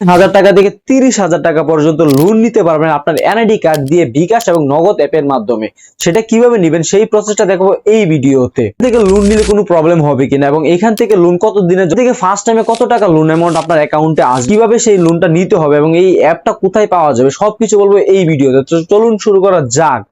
হাজার টাকা থেকে তিরিশ হাজার টাকা পর্যন্ত লোন নিতে পারবেন আপনার এনআইডি কার্ড দিয়ে বিকাশ এবং নগদ অ্যাপের মাধ্যমে। সেটা কীভাবে নেবেন সেই প্রসেসটা দেখাবো এই ভিডিওতে। থেকে লোন নিলে কোনো প্রবলেম হবে কিনা এবং এখান থেকে লোন কত দিনের থেকে ফার্স্ট টাইমে কত টাকা লোন অ্যামাউন্ট আপনার অ্যাকাউন্টে আসবে? কীভাবে সেই লোনটা নিতে হবে এবং এই অ্যাপটা কোথায় পাওয়া যাবে? সবকিছু বলব এই ভিডিওতে। চলুন শুরু করা যাক।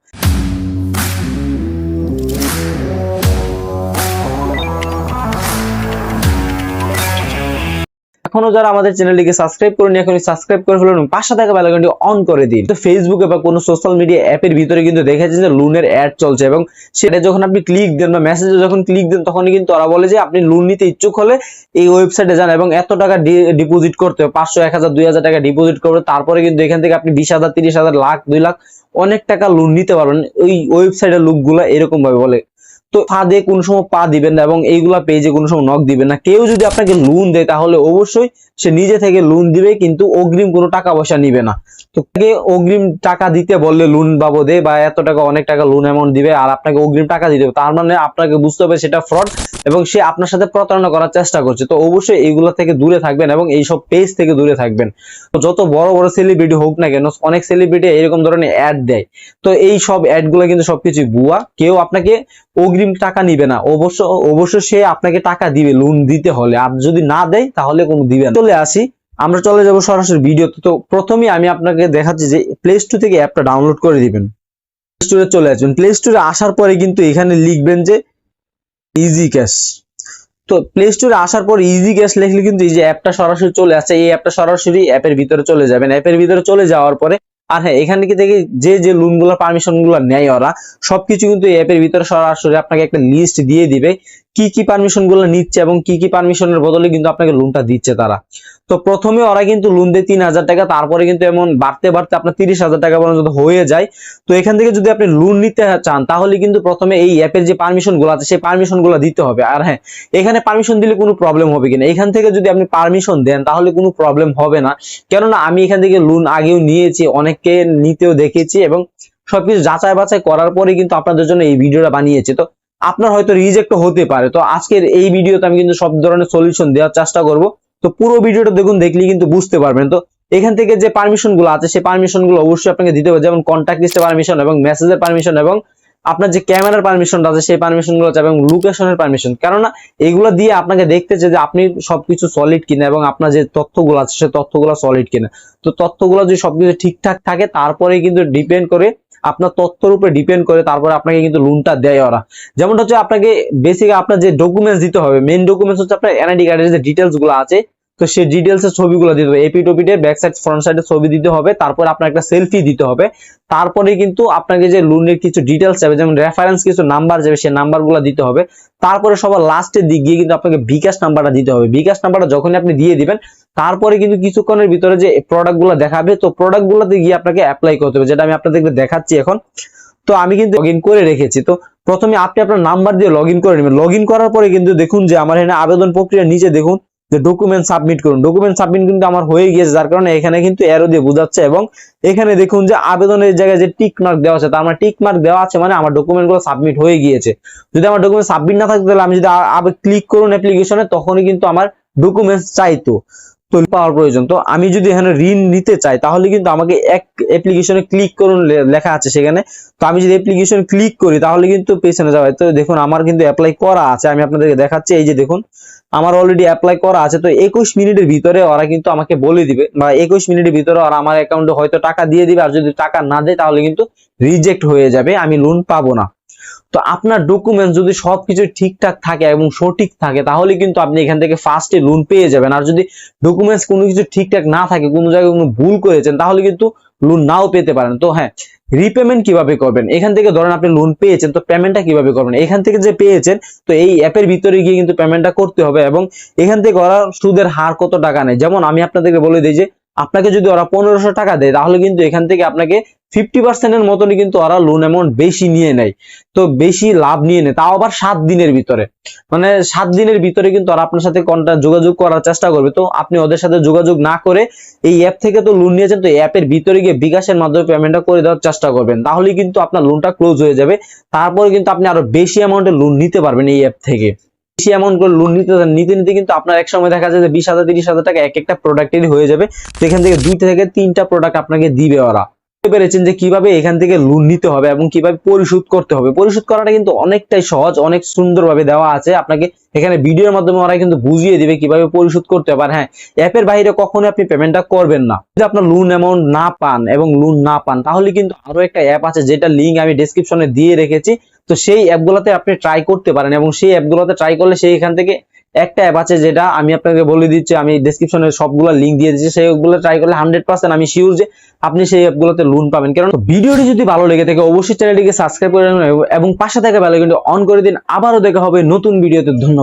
এখনও যারা আমাদের চ্যানেলটিকে সাবস্ক্রাইব করেনি, এখনই সাবস্ক্রাইব করে ফেলুন পাশে থাকা বেল আইকনটি অন করে দিন। তো ফেসবুকে বা কোনো সোশ্যাল মিডিয়া অ্যাপের ভিতরে কিন্তু দেখেছেন যে লোনের অ্যাড চলছে এবং সেটা যখন আপনি ক্লিক দেন বা মেসেজে যখন ক্লিক দেন, তখনই কিন্তু ওরা বলে যে আপনি লোন নিতে ইচ্ছুক হলে এই ওয়েবসাইটে যান এবং এত টাকা ডিপোজিট করতে হবে, পাঁচশো, এক হাজার, দুই হাজার টাকা ডিপোজিট করবে, তারপরে কিন্তু এখান থেকে আপনি বিশ হাজার, তিরিশ হাজার, লাখ, দুই লাখ অনেক টাকা লোন নিতে পারবেন। ওই ওয়েবসাইটের লোকগুলো এরকম ভাবে বলে। তো ফাঁদে কোন সময় পা দিবেন না এবং এইগুলা পেজে কোনো সময় নক দিবেন না। কেউ যদি আপনাকে লোন দেয় তাহলে অবশ্যই সে নিজে থেকে লোন দিবে, কিন্তু অগ্রিম কোনো টাকা পয়সা নিবে না। তো তাকে অগ্রিম টাকা দিতে বললে লোন বাবদে বা এত টাকা, অনেক টাকা লোন অ্যামাউন্ট দিবে আর আপনাকে অগ্রিম টাকা দিতে তার মানে আপনাকে বুঝতে হবে সেটা ফ্রড এবং সে আপনার সাথে প্রতারণা করার চেষ্টা করছে। তো অবশ্যই এইগুলো থেকে দূরে থাকবেন এবং এইসব পেজ থেকে দূরে থাকবেন। তো যত বড় বড় সেলিব্রিটি হোক না কেন, অনেক সেলিব্রিটি এরকম ধরনের অ্যাড দেয়। তো এই সব অ্যাডগুলো কিন্তু সবকিছু ভুয়া। কেউ আপনাকে অগ্রিম টাকা নিবে না। অবশ্য অবশ্য সে আপনাকে টাকা দিবে লোন দিতে হলে। আর যদি না দেয়, তাহলে কোনো দিবে না। চলে আসি। আমরা চলে যাব সরাসরি ভিডিওতে তো। প্রথমেই আমি আপনাকে দেখাচ্ছি যে প্লে স্টোর থেকে অ্যাপটা ডাউনলোড করে দিবেন। প্লে স্টোরে চলে আসবেন। প্লে স্টোরে আসার পরে কিন্তু এখানে লিখবেন যে ইজি ক্যাশ তো প্লে স্টোরে আসার পর ইজি ক্যাশ লিখলে কিন্তু এই যে অ্যাপটা সরাসরি চলে আসছে এই অ্যাপটা সরাসরি অ্যাপের ভিতরে চলে যাবেন। অ্যাপের ভিতরে চলে যাওয়ার পরে আর হ্যাঁ এখানে কি দেখি যে যে লোনগুলো পারমিশনগুলো নেয় ওরা, সবকিছু কিন্তু এই অ্যাপের ভিতরে সরাসরি আপনাকে একটা লিস্ট দিয়ে দিবে। কি কি পারমিশনগুলো নিচ্ছে এবং কি কি পারমিশনের বদলে কিন্তু আপনাকে লোনটা দিচ্ছে তারা। তো প্রথমে ওরা কিন্তু লোন দেয় তিন হাজার টাকা, তারপরে কিন্তু এমন বাড়তে বাড়তে আপনার তিরিশ হাজার টাকা পর্যন্ত হয়ে যায়, তো এখান থেকে যদি আপনি লোন নিতে চান, তাহলে কিন্তু প্রথমে এই অ্যাপের যে পারমিশনগুলো আছে, সেই পারমিশনগুলো দিতে হবে। আর হ্যাঁ এখানে পারমিশন দিলে কোনো প্রবলেম হবে কিনা? এখান থেকে যদি আপনি পারমিশন দেন, তাহলে কোনো প্রবলেম হবে না। কেননা আমি এখান থেকে লোন আগেও নিয়েছি, অনেককে নিতেও দেখেছি এবং সবকিছু যাচাই বাছাই করার পরে কিন্তু আপনাদের জন্য এই ভিডিওটা বানিয়েছে। তো আপনার হয়তো রিজেক্ট হতে পারে। তো আজকের এই ভিডিওতে আমি কিন্তু সব ধরনের সলিউশন দেওয়ার চেষ্টা করব। তো পুরো ভিডিওটা দেখুন দেখলে কিন্তু বুঝতে পারবেন। তো এখান থেকে যে পারমিশনগুলো আছে, সেই পারমিশনগুলো অবশ্যই আপনাকে দিতে হবে। যেমন কন্ট্যাক্ট লিস্টের পারমিশন এবং মেসেজের পারমিশন এবং আপনার যে ক্যামেরার পারমিশনটা আছে, সেই পারমিশনগুলো আছে এবং লোকেশনের পারমিশন কেননা এগুলো দিয়ে আপনাকে দেখতেছে যে আপনি সবকিছু সলিড কিনা এবং আপনার যে তথ্যগুলো আছে সেই তথ্যগুলো সলিড কিনা। তো তথ্যগুলো যদি সবকিছু ঠিকঠাক থাকে তারপরে কিন্তু ডিপেন্ড করে আপনার তথ্যের উপরে ডিপেন্ড করে, তারপরে আপনাকে কিন্তু লোনটা দেয় ওরা। যেমনটা হচ্ছে আপনাকে বেসিক আপনার যে ডকুমেন্টস দিতে হবে মেন ডকুমেন্টস হচ্ছে আপনার এনআইডি কার্ডের যে ডিটেলসগুলো আছে তো সে ডিটেলস এর ছবিগুলো দিতে হবে এপি টপিটের ব্যাক সাইড ফ্রন্ট সাইডের ছবি দিতে হবে, তারপর আপনার একটা সেলফি দিতে হবে, তারপরে কিন্তু আপনাকে যে লোনের কিছু ডিটেলস যাবে যেমন রেফারেন্স কিছু নাম্বার যাবে সেই নাম্বারগুলো দিতে হবে, তারপরে সবার লাস্টের দিক গিয়ে কিন্তু আপনাকে বিকাশ নাম্বারটা দিতে হবে, বিকাশ নাম্বারটা যখনই আপনি দিয়ে দিবেন, তারপরে কিন্তু কিছুক্ষণের ভিতরে যে প্রোডাক্টগুলো দেখাবে, তো প্রোডাক্ট গুলোতে গিয়ে আপনাকে অ্যাপ্লাই করতে হবে, যেটা আমি আপনাদেরকে দেখাচ্ছি এখন, তো আমি কিন্তু লগ করে রেখেছি, তো প্রথমে আপনি আপনার নাম্বার দিয়ে লগ করে নেবেন লগ করার পরে কিন্তু দেখুন যে আমার এখানে আবেদন প্রক্রিয়া নিচে দেখুন যে ডকুমেন্ট সাবমিট করুন। ডকুমেন্ট সাবমিট কিন্তু আমার হয়ে গিয়েছে, যার কারণে এখানে কিন্তু এরো দিয়ে বোঝাচ্ছে এবং এখানে দেখুন যে আবেদনের জায়গায় যে টিক মার্ক দেওয়া আছে, তার আমার টিক মার্ক দেওয়া আছে মানে আমার ডকুমেন্টগুলো সাবমিট হয়ে গিয়েছে। যদি আমার ডকুমেন্ট সাবমিট না থাকে, তাহলে আমি যদি ক্লিক করুন অ্যাপ্লিকেশনে তখনই কিন্তু আমার ডকুমেন্টস চাইতো। পাওয়ার প্রয়োজন। তো আমি যদি এখানে ঋণ নিতে চাই, তাহলে কিন্তু আমাকে এক অ্যাপ্লিকেশনে ক্লিক করুন লেখা আছে সেখানে। তো আমি যদি অ্যাপ্লিকেশন ক্লিক করি, তাহলে কিন্তু পেছনে যাবে। তো দেখুন, আমার কিন্তু অ্যাপ্লাই করা আছে, আমি আপনাদেরকে দেখাচ্ছি। এই যে দেখুন, আমার অলরেডি অ্যাপ্লাই করা আছে। তো একুশ মিনিটের ভিতরে ওরা কিন্তু আমাকে বলে দিবে, বা একুশ মিনিটের ভিতরে ওরা আমার অ্যাকাউন্টে হয়তো টাকা দিয়ে দিবে, আর যদি টাকা না দেয়, তাহলে কিন্তু রিজেক্ট হয়ে যাবে, আমি লোন পাবো না। তো আপনার ডকুমেন্ট যদি সবকিছু ঠিকঠাক থাকে এবং সঠিক থাকে, তাহলে কিন্তু আপনি এখান থেকে ফার্স্টে লোন পেয়ে যাবেন। আর যদি ডকুমেন্টস কোনো কিছু ঠিকঠাক না থাকে, কোনো জায়গায় কোনো ভুল করেছেন, তাহলে কিন্তু লোন নাও পেতে পারেন। তো হ্যাঁ রিপেমেন্ট কীভাবে করবেন? এখান থেকে ধরেন আপনি লোন পেয়েছেন, তো পেমেন্টটা কীভাবে করবেন? এখান থেকে যে পেয়েছেন, তো এই অ্যাপের ভিতরে গিয়ে কিন্তু পেমেন্টটা করতে হবে এবং এখান থেকে করার সুদের হার কত টাকা নেয়? যেমন আমি আপনাদেরকে বলে দিই যে আপনাকে যদি ওরা পনেরোশো টাকা দেয়, তাহলে কিন্তু এখান থেকে আপনাকে ফিফটি পার্সেন্টের মতনই কিন্তু ওরা লোন অ্যামাউন্ট বেশি নিয়ে নেয়। তো বেশি লাভ নিয়ে নেয়। তাও আবার সাত দিনের ভিতরে। মানে সাত দিনের ভিতরে কিন্তু ওরা আপনার সাথে কন্ট্যাক্ট যোগাযোগ করার চেষ্টা করবে। তো আপনি ওদের সাথে যোগাযোগ না করে এই অ্যাপ থেকে তো লোন নিয়েছেন, তো অ্যাপের ভিতরে গিয়ে বিকাশের মাধ্যমে পেমেন্টটা করে দেওয়ার চেষ্টা করবেন। তাহলে কিন্তু আপনার লোনটা ক্লোজ হয়ে যাবে। তারপরে কিন্তু আপনি আরও বেশি অ্যামাউন্টের লোন নিতে পারবেন এই অ্যাপ থেকে। বেশি অ্যামাউন্ট করে লোন নিতে নিতে নিতে কিন্তু আপনার এক সময় দেখা যায় যে বিশ হাজার, তিরিশ হাজার টাকা এক একটা প্রোডাক্টেরই হয়ে যাবে। সেখান থেকে দুই থেকে তিনটা প্রোডাক্ট আপনাকে দিবে ওরা। পেরেছেন যে কীভাবে এখান থেকে লোন নিতে হবে এবং কীভাবে পরিশোধ করতে হবে। পরিশোধ করাটা কিন্তু অনেকটাই সহজ, অনেক সুন্দরভাবে দেওয়া আছে। আপনাকে এখানে ভিডিওর মাধ্যমে ওরা কিন্তু বুঝিয়ে দিবে কীভাবে পরিশোধ করতে হবে। আর হ্যাঁ অ্যাপের বাইরে কখনো আপনি পেমেন্টটা করবেন না। যদি আপনার লোন অ্যামাউন্ট না পান এবং লোন না পান, তাহলে কিন্তু আরও একটা অ্যাপ আছে যেটা লিঙ্ক আমি ডেসক্রিপশনে দিয়ে রেখেছি। তো সেই অ্যাপগুলোতে আপনি ট্রাই করতে পারেন এবং সেই অ্যাপগুলোতে ট্রাই করলে সেই এখান থেকে একটা অ্যাপ আছে যেটা আমি আপনাকে বলে দিচ্ছি, আমি ডিসক্রিপশনে সবগুলো লিঙ্ক দিয়ে দিচ্ছি, সেইগুলো ট্রাই করলে হান্ড্রেড পার্সেন্ট আমি শিওর যে আপনি সেই অ্যাপগুলোতে লোন পাবেন। কারণ ভিডিওটি যদি ভালো লেগে থাকে, অবশ্যই চ্যানেলটিকে সাবস্ক্রাইব করে এবং পাশে থাকা বেল কিন্তু অন করে দিন। আবারও দেখা হবে নতুন ভিডিওতে ধন্যবাদ।